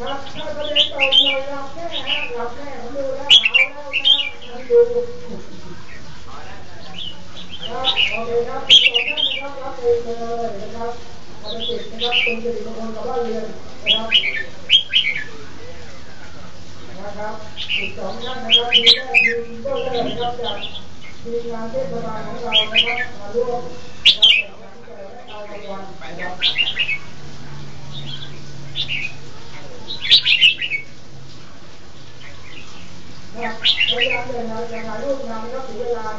ครับถ้าประเด็นต่อไปหลับแน่หลับแน่ผมดูแล้วหาแล้วนะ นะครับอีกสองท่านนะครับมีแม่ยืนต้นเลยนะครับจากทีมงานเทศบาลของเรานะครับมาร่วมนะครับในการที่จะได้เอารางวัลนะครับ 我想剪头剪了六天我要回去啊